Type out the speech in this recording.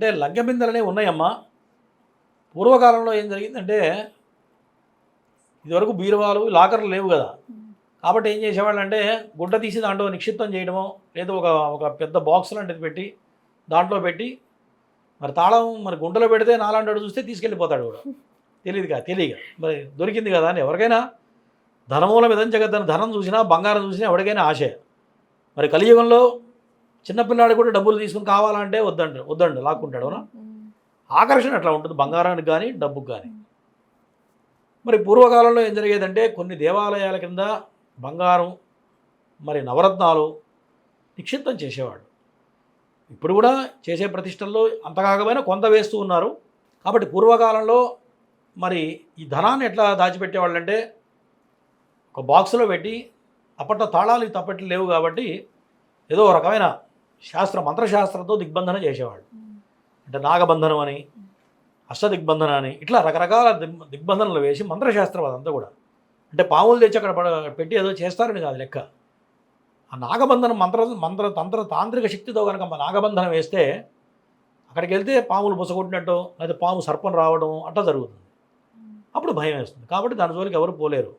అంటే లగ్గబిందలనే ఉన్నాయమ్మా. పూర్వకాలంలో ఏం జరిగిందంటే ఇదివరకు బీరువాలు లాకర్లు లేవు కదా. కాబట్టి ఏం చేసేవాళ్ళు అంటే గుడ్డ తీసి దాంట్లో నిక్షిప్తం చేయడమో లేదా ఒక ఒక పెద్ద బాక్స్ లాంటిది పెట్టి దాంట్లో పెట్టి మరి తాళం మరి గుంటలో పెడితే నాలాంటి చూస్తే తీసుకెళ్ళిపోతాడు కూడా తెలియదుగా తెలియక మరి దొరికింది కదా అని ఎవరికైనా ధనమూలం విధం జగద్దని ధనం చూసినా బంగారం చూసినా ఎవరికైనా ఆశయం మరి కలియుగంలో చిన్నపిల్లాడు కూడా డబ్బులు తీసుకుని కావాలంటే వద్దంట వద్దండి లాక్కుంటాడు అవునా? ఆకర్షణ అట్లా ఉంటుంది బంగారానికి కానీ డబ్బుకు కానీ మరి పూర్వకాలంలో ఏం జరిగేదంటే కొన్ని దేవాలయాల కింద బంగారం మరి నవరత్నాలు నిక్షిప్తం చేసేవాడు. ఇప్పుడు కూడా చేసే ప్రతిష్టల్లో అంత కాకపోయినా కొంత వేస్తూ ఉన్నారు. కాబట్టి పూర్వకాలంలో మరి ఈ ధనాన్ని ఎట్లా దాచిపెట్టేవాళ్ళంటే ఒక బాక్స్లో పెట్టి అప్పట్లో తాళాలు తప్పట్లు లేవు కాబట్టి ఏదో రకమైన శాస్త్ర మంత్రశాస్త్రంతో దిగ్బంధన చేసేవాళ్ళు. అంటే నాగబంధనం అని అష్టదిగ్బంధన అని ఇట్లా రకరకాల దిగ్ దిగ్బంధనలు వేసి మంత్రశాస్త్రం అదంతా కూడా. అంటే పాములు తెచ్చి అక్కడ పెట్టి ఏదో చేస్తారని కాదు లెక్క. ఆ నాగబంధనం మంత్ర మంత్ర తంత్ర తాంత్రిక శక్తితో కనుక నాగబంధనం వేస్తే అక్కడికి వెళ్తే పాములు బుసగొట్టినట్టు లేదా పాము సర్పం రావడం అట్లా జరుగుతుంది. అప్పుడు భయం వేస్తుంది. కాబట్టి దాని జోలికి ఎవరు పోలేరు.